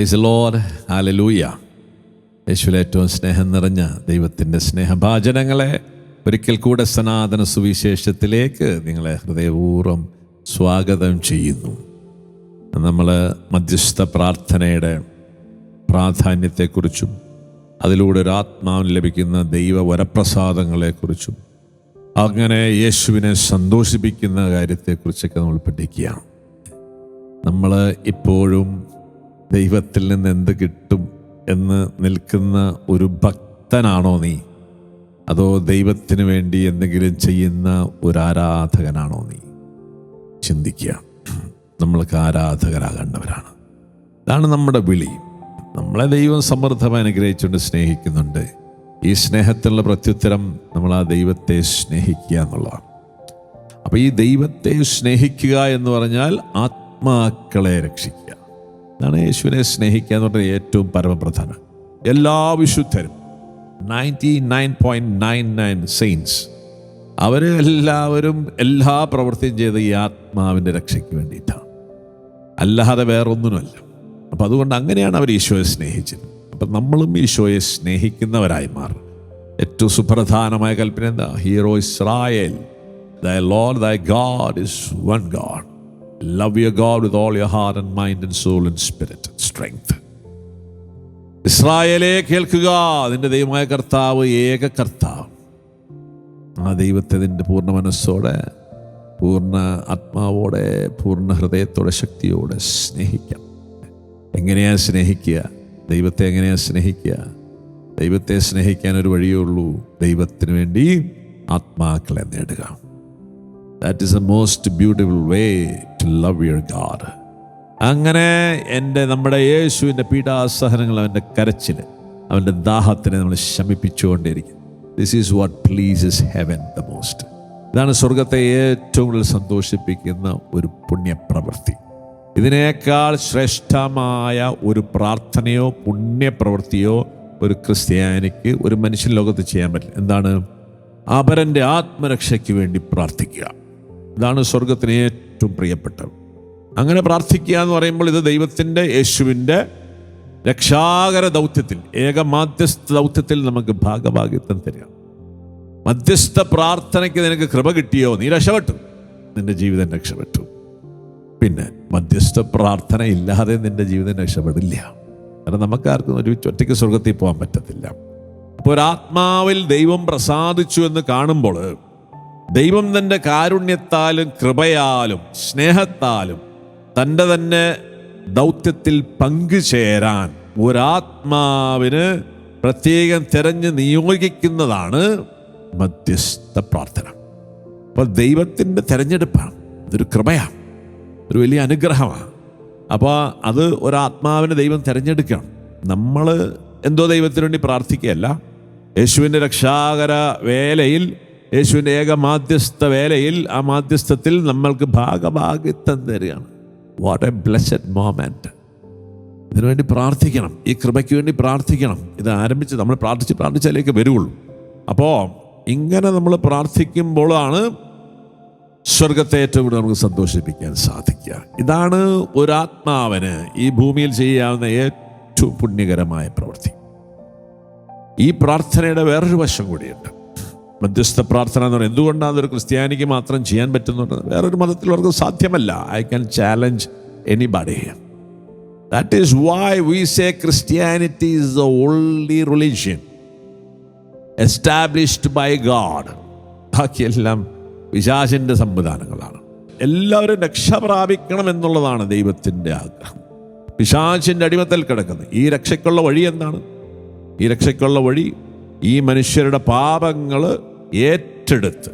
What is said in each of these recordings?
Price load hallelujah യേശുവിൽ ഏറ്റവും സ്നേഹം നിറഞ്ഞ ദൈവത്തിന്റെ സ്നേഹഭാചനങ്ങളെ ഒരിക്കൽ കൂടെ സനാതന സുവിശേഷത്തിലേക്ക് നിങ്ങളെ ഹൃദയപൂർവം സ്വാഗതം ചെയ്യുന്നു. നമ്മൾ മധ്യസ്ഥ പ്രാർത്ഥനയുടെ പ്രാധാന്യത്തെക്കുറിച്ചും അതിലൂടെ ഒരു ആത്മാവിന് ലഭിക്കുന്ന ദൈവ വരപ്രസാദങ്ങളെക്കുറിച്ചും അങ്ങനെ യേശുവിനെ സന്തോഷിപ്പിക്കുന്ന കാര്യത്തെക്കുറിച്ചൊക്കെ നമ്മൾ പഠിക്കുകയാണ്. നമ്മൾ ഇപ്പോഴും ദൈവത്തിൽ നിന്ന് എന്ത് കിട്ടും എന്ന് നിൽക്കുന്ന ഒരു ഭക്തനാണോ നീ? അതോ ദൈവത്തിന് വേണ്ടി എന്തെങ്കിലും ചെയ്യുന്ന ഒരു ആരാധകനാണോ നീ? ചിന്തിക്കുക. നമ്മൾക്ക് ആരാധകരാകേണ്ടവരാണ്. ഇതാണ് നമ്മുടെ വിളി. നമ്മളെ ദൈവം സമൃദ്ധം അനുഗ്രഹിച്ചുകൊണ്ട് സ്നേഹിക്കുന്നുണ്ട്. ഈ സ്നേഹത്തിലുള്ള പ്രത്യുത്തരം നമ്മൾ ആ ദൈവത്തെ സ്നേഹിക്കുക എന്നുള്ളതാണ്. അപ്പോൾ ഈ ദൈവത്തെ സ്നേഹിക്കുക എന്ന് പറഞ്ഞാൽ ആത്മാക്കളെ രക്ഷിക്കുക. ഇതാണ് യേശുവിനെ സ്നേഹിക്കുക എന്ന് പറഞ്ഞാൽ ഏറ്റവും പരമപ്രധാനം. എല്ലാ വിശുദ്ധരും ninety nine point nine nine saints അവരെല്ലാവരും എല്ലാ പ്രവൃത്തിയും ചെയ്ത് ഈ ആത്മാവിന്റെ രക്ഷയ്ക്ക് വേണ്ടിയിട്ടാണ്. അല്ലാതെ വേറൊന്നിനുമല്ല. അപ്പം അതുകൊണ്ട് അങ്ങനെയാണ് അവർ ഈശോയെ സ്നേഹിച്ചത്. അപ്പം നമ്മളും ഈശോയെ സ്നേഹിക്കുന്നവരായി മാറും ഏറ്റവും സുപ്രധാനമായ കൽപ്പന എന്താ? Hear O Israel thy Lord thy God is one God love your God with all your heart and mind and soul and spirit strength ഇസ്രായേലെ കേൾക്കുക. നിന്റെ ദൈവമായ കർത്താവ് ഏക കർത്താവ്. ആ ദൈവത്തെ നിന്റെ പൂർണ മനസ്സോടെ പൂർണ ആത്മാവോടെ പൂർണ ഹൃദയത്തോടെ ശക്തിയോടെ സ്നേഹിക്കാം. എങ്ങനെയാ സ്നേഹിക്കുക? ദൈവത്തെ എങ്ങനെയാ സ്നേഹിക്കുക? ദൈവത്തെ സ്നേഹിക്കാൻ ഒരു വഴിയേ ഉള്ളൂ. ദൈവത്തിന് വേണ്ടി ആത്മാക്കളെ നേടുക. That is a most beautiful way to love your God അങ്ങനെ എന്റെ നമ്മുടെ യേശുവിന്റെ പീഠാസഹനങ്ങൾ അവന്റെ കരച്ചിൽ അവന്റെ ദാഹത്തിനെ നമ്മൾ ശമിപ്പിച്ചുകൊണ്ടിരിക്കും this is what pleases heaven the most ഇതാണ് സ്വർഗത്തെ ഏറ്റവും കൂടുതൽ സന്തോഷിപ്പിക്കുന്ന ഒരു പുണ്യപ്രവൃത്തി. ഇതിനേക്കാൾ ശ്രേഷ്ഠമായ ഒരു പ്രാർത്ഥനയോ പുണ്യപ്രവൃത്തിയോ ഒരു ക്രിസ്ത്യാനിക്ക് ഒരു മനുഷ്യൻ ലോകത്ത് ചെയ്യാൻ പറ്റില്ല. എന്താണ്? അപരന്റെ ആത്മരക്ഷയ്ക്ക് വേണ്ടി പ്രാർത്ഥിക്കുക. ഇതാണ് സ്വർഗത്തിന് ഏറ്റവും പ്രിയപ്പെട്ടത്. അങ്ങനെ പ്രാർത്ഥിക്കുക എന്ന് പറയുമ്പോൾ ഇത് ദൈവത്തിന്റെ യേശുവിന്റെ രക്ഷാകര ദൗത്യത്തിൽ ഏക മാധ്യസ്ഥ ദൗത്യത്തിൽ നമുക്ക് ഭാഗഭാഗ്യത്വം തരിക. മധ്യസ്ഥ പ്രാർത്ഥനയ്ക്ക് നിനക്ക് കൃപ കിട്ടിയോ? നീ രക്ഷപ്പെട്ടു. നിന്റെ ജീവിതം രക്ഷപ്പെട്ടു. പിന്നെ മധ്യസ്ഥ പ്രാർത്ഥന ഇല്ലാതെ നിന്റെ ജീവിതം രക്ഷപ്പെടില്ല. കാരണം നമുക്കാർക്കും ഒരു ഒറ്റയ്ക്ക് സ്വർഗത്തിൽ പോകാൻ പറ്റത്തില്ല. അപ്പോൾ ഒരാത്മാവിൽ ദൈവം പ്രസാദിച്ചു എന്ന് കാണുമ്പോൾ ദൈവം തന്റെ കാരുണ്യത്താലും കൃപയാലും സ്നേഹത്താലും തന്റെ തന്നെ ദൗത്യത്തിൽ പങ്കുചേരാൻ ഒരാത്മാവിന് പ്രത്യേകം തിരഞ്ഞ് നിയോഗിക്കുന്നതാണ് മധ്യസ്ഥ പ്രാർത്ഥന. അപ്പോൾ ദൈവത്തിന്റെ തിരഞ്ഞെടുപ്പാണ്. ഇതൊരു കൃപയാണ്. ഒരു വലിയ അനുഗ്രഹമാണ്. അപ്പോൾ അത് ഒരാത്മാവിനെ ദൈവം തിരഞ്ഞെടുക്കണം നമ്മൾ എന്തോ ദൈവത്തിനു വേണ്ടി പ്രാർത്ഥിക്കുകയല്ല. യേശുവിന്റെ രക്ഷാകര വേലയിൽ യേശുവിന്റെ ഏക മാധ്യസ്ഥ വേലയിൽ ആ മാധ്യസ്ഥത്തിൽ നമ്മൾക്ക് ഭാഗഭാഗിത്വം തരികയാണ് വാട്ട് എ ബ്ലസ്ഡ് മോമെന്റ് ഇതിനുവേണ്ടി പ്രാർത്ഥിക്കണം. ഈ കൃപയ്ക്ക് വേണ്ടി പ്രാർത്ഥിക്കണം. ഇത് ആരംഭിച്ച് നമ്മൾ പ്രാർത്ഥിച്ച് പ്രാർത്ഥിച്ചാലേക്ക് വരുള്ളൂ അപ്പോൾ ഇങ്ങനെ നമ്മൾ പ്രാർത്ഥിക്കുമ്പോഴാണ് സ്വർഗത്തെ ഏറ്റവും കൂടുതൽ നമുക്ക് സന്തോഷിപ്പിക്കാൻ സാധിക്കുക. ഇതാണ് ഒരാത്മാവിന് ഈ ഭൂമിയിൽ ചെയ്യാവുന്ന ഏറ്റവും പുണ്യകരമായ പ്രവൃത്തി. ഈ പ്രാർത്ഥനയുടെ വേറൊരു വശം കൂടിയുണ്ട്. മധ്യസ്ഥ പ്രാർത്ഥന എന്ന് പറയുന്നത്. എന്തുകൊണ്ടാണ് അതൊരു ക്രിസ്ത്യാനിക്ക് മാത്രം ചെയ്യാൻ പറ്റുന്നുണ്ട് വേറൊരു മതത്തിലുള്ളവർക്ക് സാധ്യമല്ല. I can challenge anybody that is why we say Christianity is the only religion established by God ബാക്കിയെല്ലാം പിശാചിന്റെ സംവിധാനങ്ങളാണ്. എല്ലാവരും രക്ഷ പ്രാപിക്കണം എന്നുള്ളതാണ് ദൈവത്തിന്റെ ആഗ്രഹം. പിശാചിന്റെ അടിമത്തിൽ കിടക്കുന്നത് ഈ രക്ഷയ്ക്കുള്ള വഴി എന്താണ്? ഈ രക്ഷയ്ക്കുള്ള വഴി ഈ മനുഷ്യരുടെ പാപങ്ങൾ ഏറ്റെടുത്ത്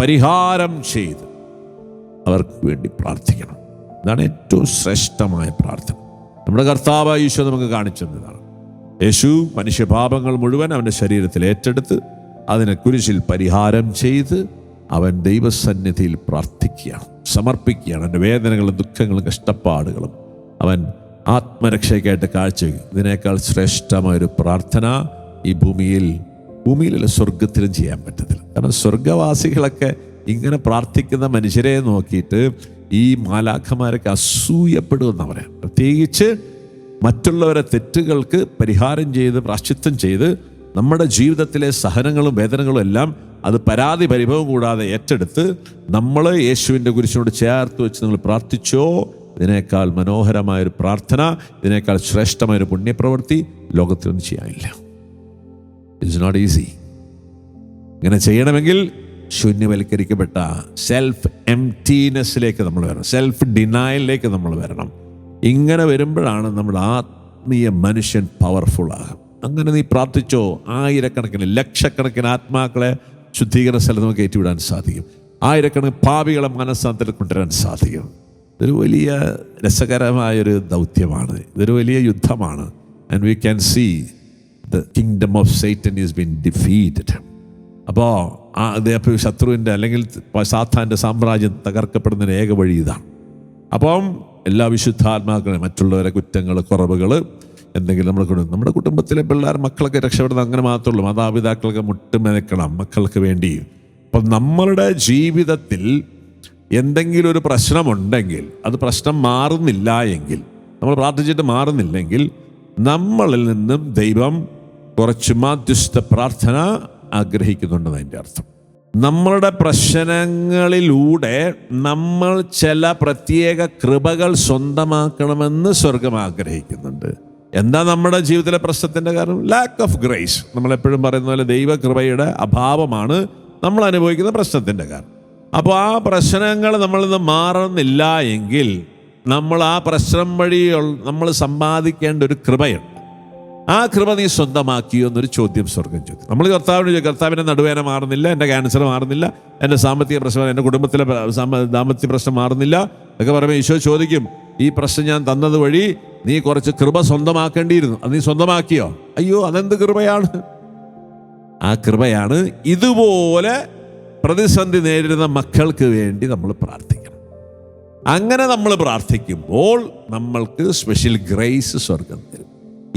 പരിഹാരം ചെയ്ത് അവർക്ക് വേണ്ടി പ്രാർത്ഥിക്കണം. ഇതാണ് ഏറ്റവും ശ്രേഷ്ഠമായ പ്രാർത്ഥന. നമ്മുടെ കർത്താവ് ഈശോ നമുക്ക് കാണിച്ചു തന്നതാണ്. യേശു മനുഷ്യപാപങ്ങൾ മുഴുവൻ അവന്റെ ശരീരത്തിൽ ഏറ്റെടുത്ത് അതിനെ കുരിശിൽ പരിഹാരം ചെയ്ത് അവൻ ദൈവസന്നിധിയിൽ പ്രാർത്ഥിക്കുകയാണ്. സമർപ്പിക്കുകയാണ്. അവന്റെ വേദനകളും ദുഃഖങ്ങളും കഷ്ടപ്പാടുകളും അവൻ ആത്മരക്ഷയ്ക്കായിട്ട് കാഴ്ചവെക്കും. ഇതിനേക്കാൾ ശ്രേഷ്ഠമായൊരു പ്രാർത്ഥന ഈ ഭൂമിയിൽ ഭൂമിയിലല്ല സ്വർഗത്തിലും ചെയ്യാൻ പറ്റത്തില്ല. കാരണം സ്വർഗവാസികളൊക്കെ ഇങ്ങനെ പ്രാർത്ഥിക്കുന്ന മനുഷ്യരെ നോക്കിയിട്ട് ഈ മാലാഖമാരൊക്കെ അസൂയപ്പെടുമെന്നവരെ പ്രത്യേകിച്ച് മറ്റുള്ളവരെ തെറ്റുകൾക്ക് പരിഹാരം ചെയ്ത് പ്രാശ്ചിത്വം ചെയ്ത് നമ്മുടെ ജീവിതത്തിലെ സഹനങ്ങളും വേദനകളും എല്ലാം അത് പരാതി പരിഭവം കൂടാതെ ഏറ്റെടുത്ത് നമ്മൾ യേശുവിന്റെ കുരിശിനോട് ചേർത്ത് വെച്ച് നിങ്ങൾ പ്രാർത്ഥിച്ചോ ഇതിനേക്കാൾ മനോഹരമായൊരു പ്രാർത്ഥന ഇതിനേക്കാൾ ശ്രേഷ്ഠമായൊരു പുണ്യപ്രവൃത്തി ലോകത്തിലൊന്നും ചെയ്യാനില്ല. ഇറ്റ്സ് നോട്ട് ഈസി ഇങ്ങനെ ചെയ്യണമെങ്കിൽ ശൂന്യവൽക്കരിക്കപ്പെട്ട സെൽഫ് എം ടീനെസ്സിലേക്ക് നമ്മൾ വരണം. സെൽഫ് ഡിനായലിലേക്ക് നമ്മൾ വരണം. ഇങ്ങനെ വരുമ്പോഴാണ് നമ്മുടെ ആത്മീയ മനുഷ്യൻ പവർഫുൾ ആകും. അങ്ങനെ നീ പ്രാർത്ഥിച്ചോ ആയിരക്കണക്കിന് ലക്ഷക്കണക്കിന് ആത്മാക്കളെ ശുദ്ധീകരണ സ്ഥലത്ത് നമുക്ക് ഏറ്റുവിടാൻ സാധിക്കും. ആയിരക്കണക്കിന് പാപികളെ മനസ്സാന്തരം കൊണ്ടുവരാൻ സാധിക്കും. ഇതൊരു വലിയ രസകരമായൊരു ദൗത്യമാണ്. ഇതൊരു വലിയ യുദ്ധമാണ്. And we can see the kingdom of Satan is been defeated അപ്പോൾ ആ അദ്ദേഹം ശത്രുവിന്റെ അല്ലെങ്കിൽ സാത്താന്റെ സാമ്രാജ്യം തകർക്കപ്പെടുന്നതിന് ഏക വഴി ഇതാണ് അപ്പം എല്ലാ വിശുദ്ധാത്മാക്കളും മറ്റുള്ളവരെ കുറ്റങ്ങൾ കുറവുകൾ എന്തെങ്കിലും നമ്മൾ കൊടുക്കും നമ്മുടെ കുടുംബത്തിലെ പിള്ളേർ മക്കളൊക്കെ രക്ഷപ്പെടുന്നത് അങ്ങനെ മാത്രമേ ഉള്ളൂ. മാതാപിതാക്കൾക്ക് മുട്ടുമെനക്കണം മക്കൾക്ക് വേണ്ടി. അപ്പം നമ്മളുടെ ജീവിതത്തിൽ എന്തെങ്കിലും ഒരു പ്രശ്നമുണ്ടെങ്കിൽ അത് പ്രശ്നം മാറുന്നില്ല എങ്കിൽ നമ്മൾ പ്രാർത്ഥിച്ചിട്ട് മാറുന്നില്ലെങ്കിൽ നമ്മളിൽ നിന്നും ദൈവം കുറച്ച് മാധ്യസ്ഥ പ്രാർത്ഥന ആഗ്രഹിക്കുന്നുണ്ടെന്ന് അതിന്റെ അർത്ഥം. നമ്മളുടെ പ്രശ്നങ്ങളിലൂടെ നമ്മൾ ചില പ്രത്യേക കൃപകൾ സ്വന്തമാക്കണമെന്ന് സ്വർഗം ആഗ്രഹിക്കുന്നുണ്ട്. എന്താ നമ്മുടെ ജീവിതത്തിലെ പ്രശ്നത്തിന്റെ കാരണം? ലാക്ക് ഓഫ് ഗ്രേസ് നമ്മൾ എപ്പോഴും പറയുന്ന പോലെ ദൈവകൃപയുടെ അഭാവമാണ് നമ്മൾ അനുഭവിക്കുന്ന പ്രശ്നത്തിന്റെ കാരണം. അപ്പോൾ ആ പ്രശ്നങ്ങൾ നമ്മളിൽ നിന്ന് മാറുന്നില്ല എങ്കിൽ നമ്മൾ ആ പ്രശ്നം വഴി നമ്മൾ സമ്പാദിക്കേണ്ട ഒരു കൃപയുണ്ട്. ആ കൃപ നീ സ്വന്തമാക്കിയോ എന്നൊരു ചോദ്യം സ്വർഗം ചോദ്യം നമ്മൾ കർത്താവിന് കർത്താവിന്റെ നടുവേന മാറുന്നില്ല എന്റെ ക്യാൻസർ മാറുന്നില്ല എന്റെ സാമ്പത്തിക പ്രശ്നം എന്റെ കുടുംബത്തിലെ ദാമ്പത്യ പ്രശ്നം മാറുന്നില്ല ഒക്കെ പറയുമ്പോൾ ഈശോ ചോദിക്കും ഈ പ്രശ്നം ഞാൻ തന്നത് വഴി നീ കുറച്ച് കൃപ സ്വന്തമാക്കേണ്ടിയിരുന്നു. അത് നീ സ്വന്തമാക്കിയോ? അയ്യോ അതെന്ത് കൃപയാണ്? ആ കൃപയാണ് ഇതുപോലെ പ്രതിസന്ധി നേരിടുന്ന മക്കൾക്ക് വേണ്ടി നമ്മൾ പ്രാർത്ഥിക്കണം. അങ്ങനെ നമ്മൾ പ്രാർത്ഥിക്കുമ്പോൾ നമ്മൾക്ക് സ്പെഷ്യൽ ഗ്രേസ് സ്വർഗം തരും.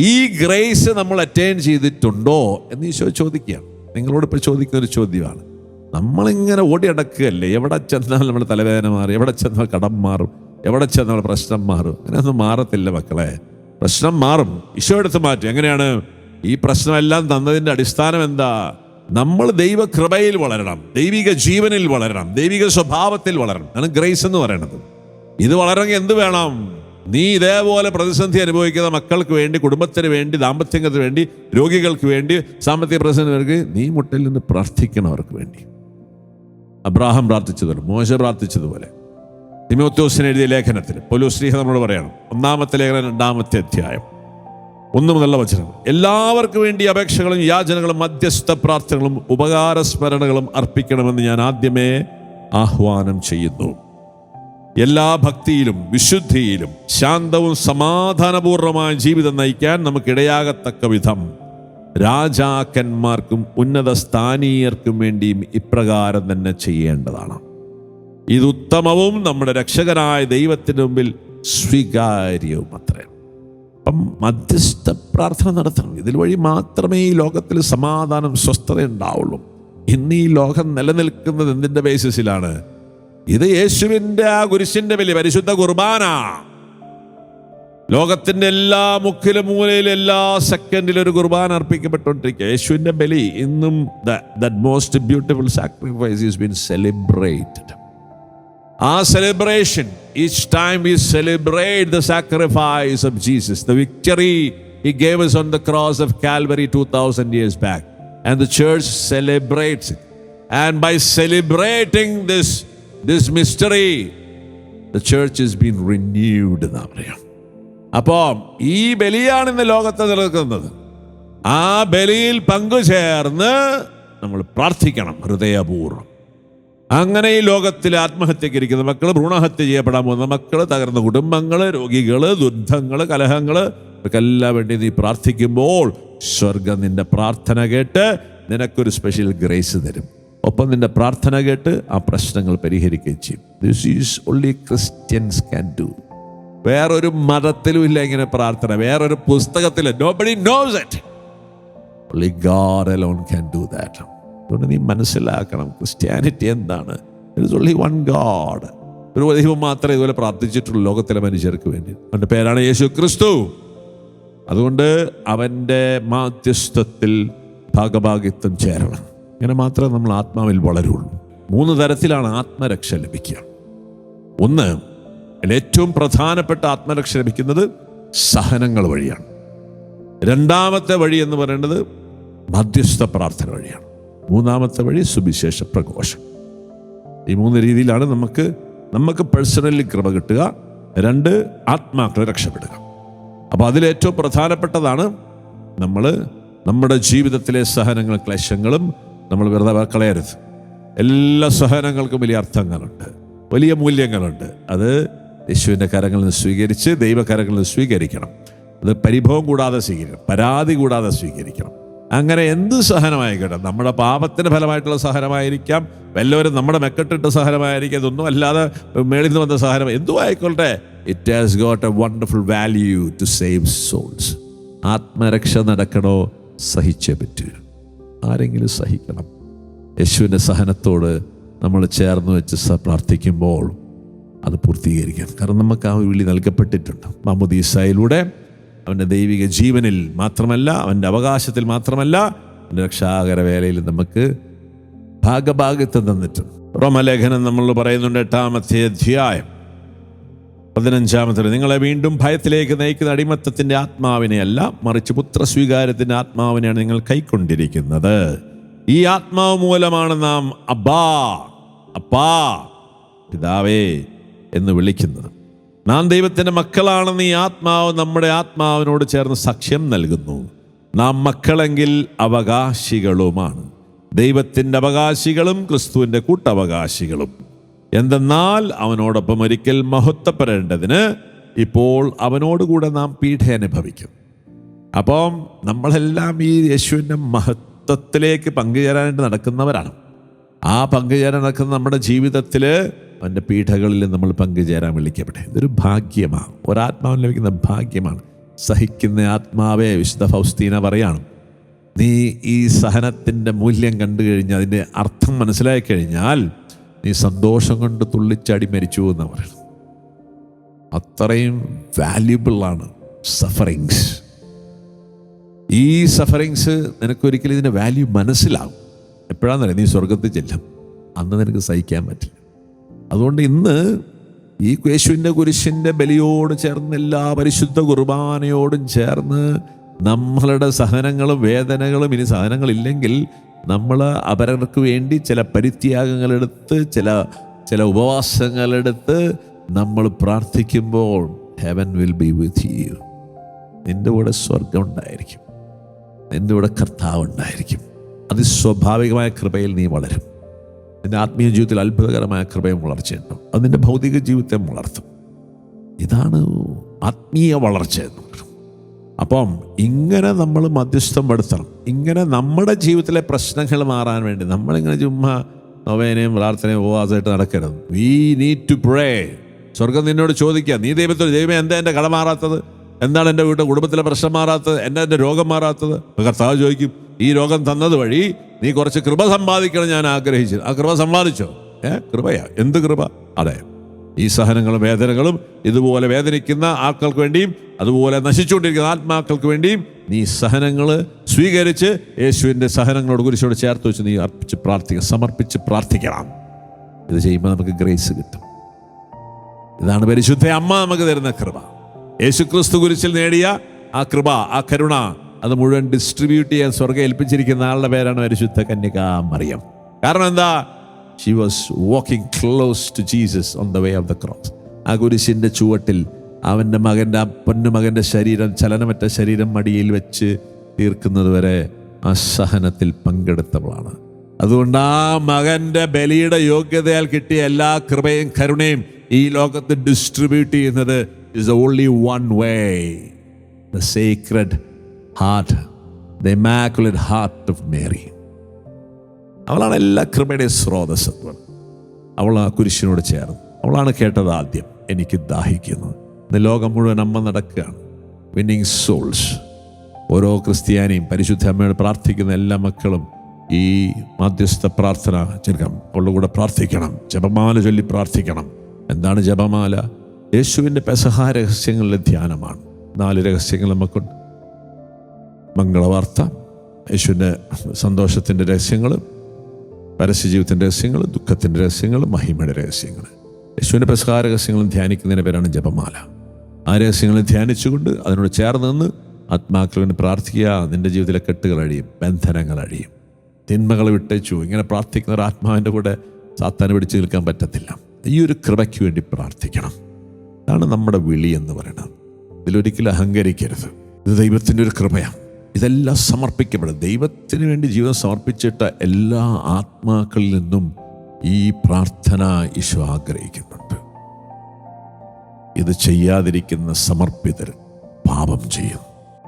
ഈ ഗ്രേസ് നമ്മൾ അറ്റൈൻ ചെയ്തിട്ടുണ്ടോ എന്ന് ഈശോ ചോദിക്കുകയാണ്. നിങ്ങളോട് ഇപ്പോൾ ചോദിക്കുന്ന ഒരു ചോദ്യമാണ്. നമ്മളിങ്ങനെ ഓടി അടക്കുകയല്ലേ? എവിടെ ചെന്നാൽ നമ്മുടെ തലവേദന മാറും എവിടെ ചെന്നാൽ കടം മാറും എവിടെ ചെന്നാൽ പ്രശ്നം മാറും? അങ്ങനെയൊന്നും മാറത്തില്ല മക്കളെ. പ്രശ്നം മാറും. ഈശോ എടുത്ത് മാറ്റും. എങ്ങനെയാണ്? ഈ പ്രശ്നമെല്ലാം തന്നതിന്റെ അടിസ്ഥാനം എന്താ? നമ്മൾ ദൈവകൃപയിൽ വളരണം. ദൈവിക ജീവനിൽ വളരണം. ദൈവിക സ്വഭാവത്തിൽ വളരണം. അതാണ് ഗ്രേസ് എന്ന് പറയുന്നത്. ഇത് വളരണമെങ്കിൽ എന്ത് വേണം? നീ ഇതേപോലെ പ്രതിസന്ധി അനുഭവിക്കുന്ന മക്കൾക്ക് വേണ്ടി കുടുംബത്തിന് വേണ്ടി ദാമ്പത്യത്തിന് വേണ്ടി രോഗികൾക്ക് വേണ്ടി സാമ്പത്തിക പ്രതിസന്ധിക്ക് നീ മുട്ടയിൽ നിന്ന് പ്രാർത്ഥിക്കണം അവർക്ക് വേണ്ടി. അബ്രാഹം പ്രാർത്ഥിച്ചതുപോലെ മോശ പ്രാർത്ഥിച്ചതുപോലെ. തിമോത്യോസിന് എഴുതിയ ലേഖനത്തിൽ പൊലുശ്രീഹ നമ്മളോട് പറയണം ഒന്നാമത്തെ ലേഖനം രണ്ടാമത്തെ അധ്യായം. ഒന്ന് മുതലുള്ള വചനം എല്ലാവർക്കും വേണ്ടി അപേക്ഷകളും യാചനകളും മധ്യസ്ഥ പ്രാർത്ഥനകളും ഉപകാരസ്മരണകളും അർപ്പിക്കണമെന്ന് ഞാൻ ആദ്യമേ ആഹ്വാനം ചെയ്യുന്നു. എല്ലാ ഭക്തിയിലും വിശുദ്ധിയിലും ശാന്തവും സമാധാനപൂർണമായ ജീവിതം നയിക്കാൻ നമുക്കിടയാകത്തക്ക വിധം രാജാക്കന്മാർക്കും ഉന്നത സ്ഥാനീയർക്കും വേണ്ടിയും ഇപ്രകാരം തന്നെ ചെയ്യേണ്ടതാണ്. ഇത് ഉത്തമവും നമ്മുടെ രക്ഷകനായ ദൈവത്തിന് മുമ്പിൽ സ്വീകാര്യവും അത്രേ. അപ്പം മധ്യസ്ഥ പ്രാർത്ഥന നടത്തണം. ഇതിൽ വഴി മാത്രമേ ഈ ലോകത്തിൽ സമാധാനം സ്വസ്ഥത ഉണ്ടാവുള്ളൂ ഇന്ന് ഈ ലോകം നിലനിൽക്കുന്നത് എന്തിന്റെ ബേസിസിലാണ് ഇത് യേശുവിന്റെ ആ കുരിശിന്റെ ബലി പരിശുദ്ധ കുർബാന. ലോകത്തിന്റെ എല്ലാ മുക്കിലും മൂലയിലും എല്ലാ സെക്കൻഡിലും ഒരു കുർബാന അർപ്പിക്കപ്പെട്ടുകൊണ്ടിരിക്കുക യേശുവിന്റെ ബലി ഇന്നും that most beautiful sacrifice is been celebrated ആ celebration each time we celebrate the sacrifice of Jesus the victory he gave us the cross of Calvary two 2000 years back and the church celebrates it and by celebrating this this mystery the church is been renewed എന്നാ പറയാം. അപ്പോൾ ഈ ബലിയാണ് ഇന്ന് ലോകത്ത് നിലനിൽക്കുന്നത്. ആ ബലിയിൽ പങ്കുചേർന്ന് നമ്മൾ പ്രാർത്ഥിക്കണം ഹൃദയപൂർവം. അങ്ങനെ ഈ ലോകത്തിൽ ആത്മഹത്യക്ക് ഇരിക്കുന്ന മക്കൾ ഭ്രൂണഹത്യ ചെയ്യപ്പെടാൻ പോകുന്ന മക്കൾ തകർന്ന കുടുംബങ്ങൾ രോഗികൾ ദുരിതങ്ങൾ കലഹങ്ങൾ ഇവർക്കെല്ലാം വേണ്ടി നീ പ്രാർത്ഥിക്കുമ്പോൾ സ്വർഗം നിന്റെ പ്രാർത്ഥന കേട്ട് നിനക്കൊരു സ്പെഷ്യൽ ഗ്രേസ് തരും. ഒപ്പം നിന്റെ പ്രാർത്ഥന കേട്ട് ആ പ്രശ്നങ്ങൾ പരിഹരിക്കുകയും ചെയ്യും. This is only Christians can do വേറൊരു മതത്തിലും ഇല്ല ഇങ്ങനെ പ്രാർത്ഥന. വേറൊരു പുസ്തകത്തിലും. Nobody knows it Only God alone can do that അതുകൊണ്ട് നീ മനസ്സിലാക്കണം ക്രിസ്ത്യാനിറ്റി എന്താണ്. ഇറ്റ് ഓൺലി വൺ ഗാഡ് ഒരു ദൈവം മാത്രമേ ഇതുപോലെ പ്രാർത്ഥിച്ചിട്ടുള്ളൂ ലോകത്തിലെ മനുഷ്യർക്ക് വേണ്ടി. അവന്റെ പേരാണ് യേശു ക്രിസ്തു. അതുകൊണ്ട് അവന്റെ മാധ്യസ്ഥത്തിൽ ഭാഗഭാഗിത്വം ചേരണം. ഇങ്ങനെ മാത്രമേ നമ്മൾ ആത്മാവിൽ വളരുള്ളൂ. മൂന്ന് തരത്തിലാണ് ആത്മരക്ഷ ലഭിക്കുക. ഒന്ന് ഏറ്റവും പ്രധാനപ്പെട്ട ആത്മരക്ഷ ലഭിക്കുന്നത് സഹനങ്ങൾ വഴിയാണ്. രണ്ടാമത്തെ വഴി എന്ന് പറയുന്നത് മധ്യസ്ഥ പ്രാർത്ഥന വഴിയാണ്. മൂന്നാമത്തെ വഴി സുവിശേഷ പ്രഘോഷം. ഈ മൂന്ന് രീതിയിലാണ് നമുക്ക് നമുക്ക് പേഴ്സണലി കൃപ കിട്ടുക. രണ്ട് ആത്മാക്കളെ രക്ഷപ്പെടുക. അപ്പോൾ അതിലേറ്റവും പ്രധാനപ്പെട്ടതാണ് നമ്മൾ നമ്മുടെ ജീവിതത്തിലെ സഹനങ്ങൾ ക്ലേശങ്ങളും നമ്മൾ വെറുതെ കളയരുത് എല്ലാ സഹനങ്ങൾക്കും വലിയ അർത്ഥങ്ങളുണ്ട്. വലിയ മൂല്യങ്ങളുണ്ട്. അത് യേശുവിന്റെ കരങ്ങളിൽ നിന്ന് സ്വീകരിച്ച് ദൈവകരങ്ങളിൽ നിന്ന് സ്വീകരിക്കണം. അത് പരിഭവം കൂടാതെ സ്വീകരിക്കണം. പരാതി കൂടാതെ സ്വീകരിക്കണം. അങ്ങനെ എന്ത് സഹനമായിക്കോട്ടെ? നമ്മുടെ പാപത്തിന് ഫലമായിട്ടുള്ള സഹനമായിരിക്കാം. വല്ലവരും നമ്മുടെ മെക്കെട്ടിട്ട സഹനമായിരിക്കാം. ഇതൊന്നും അല്ലാതെ മേളിൽ നിന്ന് വന്ന സഹനം എന്തും ആയിക്കോട്ടെ it has got a wonderful value to save souls ആത്മരക്ഷ നടക്കണോ? സഹിച്ചേ പറ്റൂ. ആരെങ്കിലും സഹിക്കണം. യേശുവിന്റെ സഹനത്തോട് നമ്മൾ ചേർന്ന് വെച്ച് പ്രാർത്ഥിക്കുമ്പോൾ അത് പൂർത്തീകരിക്കാം. കാരണം നമുക്ക് ആ ഒരു വിളി നൽകപ്പെട്ടിട്ടുണ്ട്. മമുദീസായിലൂടെ അവന്റെ ദൈവിക ജീവനിൽ മാത്രമല്ല അവന്റെ അവകാശത്തിൽ മാത്രമല്ല അവന്റെ രക്ഷാകര വേലയിൽ നമുക്ക് ഭാഗഭാഗത്ത് തന്നിട്ടുണ്ട്. റോമലേഖനം നമ്മൾ പറയുന്നുണ്ട് എട്ടാമത്തെ അധ്യായം. പതിനഞ്ചാമത്തെ നിങ്ങളെ വീണ്ടും ഭയത്തിലേക്ക് നയിക്കുന്ന അടിമത്തത്തിന്റെ ആത്മാവിനെയല്ല മറിച്ച് പുത്രസ്വീകാരത്തിന്റെ ആത്മാവിനെയാണ് നിങ്ങൾ കൈക്കൊണ്ടിരിക്കുന്നത്. ഈ ആത്മാവ് മൂലമാണ് നാം അബ്ബാ അപ്പാ പിതാവേ എന്ന് വിളിക്കുന്നത്. നാം ദൈവത്തിന്റെ മക്കളാണെന്ന് ഈ ആത്മാവ് നമ്മുടെ ആത്മാവിനോട് ചേർന്ന് സാക്ഷ്യം നൽകുന്നു. നാം മക്കളെങ്കിൽ അവകാശികളുമാണ്. ദൈവത്തിന്റെ അവകാശികളും ക്രിസ്തുവിന്റെ കൂട്ടവകാശികളും. എന്തെന്നാൽ അവനോടൊപ്പം ഒരിക്കൽ മഹത്വപ്പെടേണ്ടതിന് ഇപ്പോൾ അവനോടുകൂടെ നാം പീഠ അനുഭവിക്കും. അപ്പം നമ്മളെല്ലാം ഈ യേശുവിന്റെ മഹത്വത്തിലേക്ക് പങ്കുചേരാനായിട്ട് നടക്കുന്നവരാണ്. ആ പങ്കുചേരാൻ നടക്കുന്ന നമ്മുടെ ജീവിതത്തിൽ അവന്റെ പീഠകളിൽ നമ്മൾ പങ്കുചേരാൻ വിളിക്കപ്പെട്ടെ. ഇതൊരു ഭാഗ്യമാണ്. ഒരാത്മാവിന് ലഭിക്കുന്ന ഭാഗ്യമാണ്. സഹിക്കുന്ന ആത്മാവെ വിശുദ്ധ ഫൗസ്തീന പറയാണ് നീ ഈ സഹനത്തിന്റെ മൂല്യം കണ്ടു കഴിഞ്ഞാൽ അതിന്റെ അർത്ഥം മനസ്സിലാക്കി കഴിഞ്ഞാൽ നീ സന്തോഷം കൊണ്ട് തുള്ളിച്ചാടി മരിച്ചു എന്ന് പറയണം അത്രയും വാല്യുബിളാണ് സഫറിങ്സ് ഈ സഫറിങ്സ് നിനക്കൊരിക്കലും ഇതിന്റെ വാല്യൂ മനസ്സിലാവും. എപ്പോഴാണെന്നറിയാം നീ സ്വർഗത്തിൽ ചെല്ലും. അന്ന് നിനക്ക് സഹിക്കാൻ പറ്റില്ല. അതുകൊണ്ട് ഇന്ന് ഈ യേശുവിന്റെ കുരിശിന്റെ ബലിയോട് ചേർന്ന് എല്ലാ പരിശുദ്ധ കുർബാനയോടും ചേർന്ന് നമ്മളുടെ സഹനങ്ങളും വേദനകളും ഇനി സഹനങ്ങളില്ലെങ്കിൽ നമ്മൾ അപരർക്ക് വേണ്ടി ചില പരിത്യാഗങ്ങളെടുത്ത് ചില ചില ഉപവാസങ്ങളെടുത്ത് നമ്മൾ പ്രാർത്ഥിക്കുമ്പോൾ heaven will be with you നിന്റെ കൂടെ സ്വർഗം ഉണ്ടായിരിക്കും. നിന്റെ കൂടെ കർത്താവ് ഉണ്ടായിരിക്കും. അതിസ്വാഭാവികമായ കൃപയിൽ നീ വളരും. നിന്റെ ആത്മീയ ജീവിതത്തിൽ അത്ഭുതകരമായ കൃപയും വളർച്ചയുണ്ടാവും അത് നിന്റെ ഭൗതിക ജീവിതത്തെ വളർത്തും. ഇതാണ് ആത്മീയ വളർച്ച എന്ന് പറയുന്നത്. അപ്പം ഇങ്ങനെ നമ്മൾ മധ്യസ്ഥം പെടുത്തണം ഇങ്ങനെ നമ്മുടെ ജീവിതത്തിലെ പ്രശ്നങ്ങൾ മാറാൻ വേണ്ടി നമ്മളിങ്ങനെ ചുമ്മാ നൊവേനയും പ്രാർത്ഥനയും ഉപവാസമായിട്ട് നടക്കരുത്. വി നീഡ് ടു പ്രേ സ്വർഗം നിന്നോട് ചോദിക്കുക നീ ദൈവത്തോട് ദൈവമേ എന്താ എന്റെ കട മാറാത്തത്? എന്താണ് എന്റെ വീട്ടിൽ കുടുംബത്തിലെ പ്രശ്നം മാറാത്തത്? എന്താ എന്റെ രോഗം മാറാത്തത്? കർത്താവ് ചോദിക്കും ഈ രോഗം തന്നത് വഴി നീ കുറച്ച് കൃപ സമ്പാദിക്കണം ഞാൻ ആഗ്രഹിച്ചു. ആ കൃപ സമ്പാദിച്ചോ? ഏ കൃപയാ. എന്ത് കൃപ? അതെ. ഈ സഹനങ്ങളും വേദനകളും ഇതുപോലെ വേദനിക്കുന്ന ആൾക്കൾക്ക് വേണ്ടിയും അതുപോലെ നശിച്ചുകൊണ്ടിരിക്കുന്ന ആത്മാക്കൾക്ക് വേണ്ടിയും നീ സഹനങ്ങൾ സ്വീകരിച്ച് യേശുവിന്റെ സഹനങ്ങളോട് കുരിശോട് ചേർത്ത് വെച്ച് നീ അർപ്പിച്ച് പ്രാർത്ഥിക്കുക സമർപ്പിച്ച് പ്രാർത്ഥിക്കണം. ഇത് ചെയ്യുമ്പോൾ നമുക്ക് ഗ്രേസ് കിട്ടും. ഇതാണ് പരിശുദ്ധ അമ്മ നമുക്ക് തരുന്ന കൃപ. യേശു ക്രിസ്തു കുരിശിൽ നേടിയ ആ കൃപ ആ കരുണ അത് മുഴുവൻ ഡിസ്ട്രിബ്യൂട്ട് ചെയ്യാൻ സ്വർഗം ഏൽപ്പിച്ചിരിക്കുന്ന ആളുടെ പേരാണ് പരിശുദ്ധ കന്യക മറിയം കാരണം എന്താ? She was walking close to Jesus on the way of the cross ആ കുരിശിന്റെ ചുവട്ടിൽ അവന്റെ മകന്റെ ആ പൊന്നുമകന്റെ ശരീരം ചലനമറ്റ ശരീരം മടിയിൽ വെച്ച് തീർക്കുന്നത് വരെ ആ സഹനത്തിൽ പങ്കെടുത്തവളാണ്. അതുകൊണ്ട് ആ മകന്റെ ബലിയുടെ യോഗ്യതയാൽ കിട്ടിയ എല്ലാ കൃപയും കരുണയും ഈ ലോകത്ത് ഡിസ്ട്രിബ്യൂട്ട് ചെയ്യുന്നത് is only one way the sacred heart the immaculate heart of Mary അവളാണ് എല്ലാ കൃപയുടെയും സ്രോതസ് അവൾ ആ കുരിശിനോട് ചേർന്നു. അവളാണ് കേട്ടത് ആദ്യം. എനിക്ക് ദാഹിക്കുന്നത് ഇന്ന് ലോകം മുഴുവൻ അമ്മ നടക്കുകയാണ്. വിന്നിങ് സോൾസ് ഓരോ ക്രിസ്ത്യാനിയും പരിശുദ്ധ അമ്മയോട് പ്രാർത്ഥിക്കുന്ന എല്ലാ മക്കളും ഈ മാധ്യസ്ഥ പ്രാർത്ഥന ചെറുക്കാം അവളുടെ കൂടെ പ്രാർത്ഥിക്കണം. ജപമാല ചൊല്ലി പ്രാർത്ഥിക്കണം. എന്താണ് ജപമാല? യേശുവിന്റെ പെസഹ രഹസ്യങ്ങളിലെ ധ്യാനമാണ്. നാല് രഹസ്യങ്ങൾ നമുക്കുണ്ട്. മംഗളവാർത്ത യേശുവിന്റെ സന്തോഷത്തിന്റെ രഹസ്യങ്ങൾ പരസ്യജീവിതത്തിന്റെ രഹസ്യങ്ങൾ ദുഃഖത്തിന്റെ രഹസ്യങ്ങൾ മഹിമയുടെ രഹസ്യങ്ങൾ. യേശുവിന്റെ പ്രസ്കാര രഹസ്യങ്ങളും ധ്യാനിക്കുന്നതിന്റെ പേരാണ് ജപമാല. ആ രഹസ്യങ്ങളെ ധ്യാനിച്ചുകൊണ്ട് അതിനോട് ചേർന്ന് നിന്ന് ആത്മാക്കൾ വേണ്ടി പ്രാർത്ഥിക്കുക നിന്റെ ജീവിതത്തിലെ കെട്ടുകൾ അഴിയും ബന്ധനങ്ങൾ അഴിയും. തിന്മകൾ വിട്ടേച്ചു ഇങ്ങനെ പ്രാർത്ഥിക്കുന്ന ഒരു ആത്മാവിന്റെ കൂടെ സാത്താനെ പിടിച്ചു നിൽക്കാൻ പറ്റത്തില്ല. ഈ ഒരു കൃപയ്ക്ക് വേണ്ടി പ്രാർത്ഥിക്കണം. അതാണ് നമ്മുടെ വിളി എന്ന് പറയുന്നത്. ഇതിലൊരിക്കലും അഹങ്കരിക്കരുത്. ഇത് ദൈവത്തിന്റെ ഒരു കൃപയാണ്. ഇതെല്ലാം സമർപ്പിക്കപ്പെടും. ദൈവത്തിന് വേണ്ടി ജീവിതം സമർപ്പിച്ചിട്ട എല്ലാ ആത്മാക്കളിൽ നിന്നും ഈ പ്രാർത്ഥന ഈശോ ആഗ്രഹിക്കുന്നുണ്ട്. ഇത് ചെയ്യാതിരിക്കുന്ന സമർപ്പിതർ പാപം ചെയ്യും.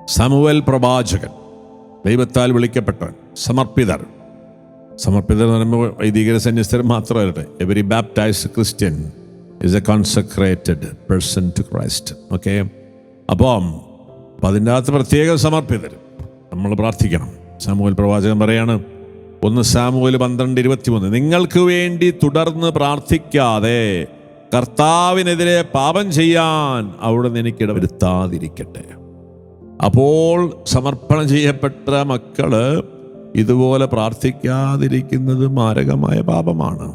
സമുവൽ പ്രവാചകൻ ദൈവത്താൽ വിളിക്കപ്പെട്ടവൻ സമർപ്പിതർ. സമർപ്പിതർ എന്ന് പറയുമ്പോൾ വൈദികര സന്യസ്തർ മാത്രമല്ല every baptise Christian is a consecrated person to Christ okay അപ്പം അപ്പം അതിന്റെ അകത്ത് പ്രത്യേകം സമർപ്പിതർ. നമ്മൾ പ്രാർത്ഥിക്കണം. സാമൂഹൽ പ്രവാചകൻ പറയാണ് ഒന്ന് സാമൂഹൽ പന്ത്രണ്ട് ഇരുപത്തിമൂന്ന് നിങ്ങൾക്ക് വേണ്ടി തുടർന്ന് പ്രാർത്ഥിക്കാതെ കർത്താവിനെതിരെ പാപം ചെയ്യാൻ അവിടുന്ന് എനിക്ക് ഇടവരുത്താതിരിക്കട്ടെ. അപ്പോൾ സമർപ്പണം ചെയ്യപ്പെട്ട മക്കൾ ഇതുപോലെ പ്രാർത്ഥിക്കാതിരിക്കുന്നത് മാരകമായ പാപമാണ്.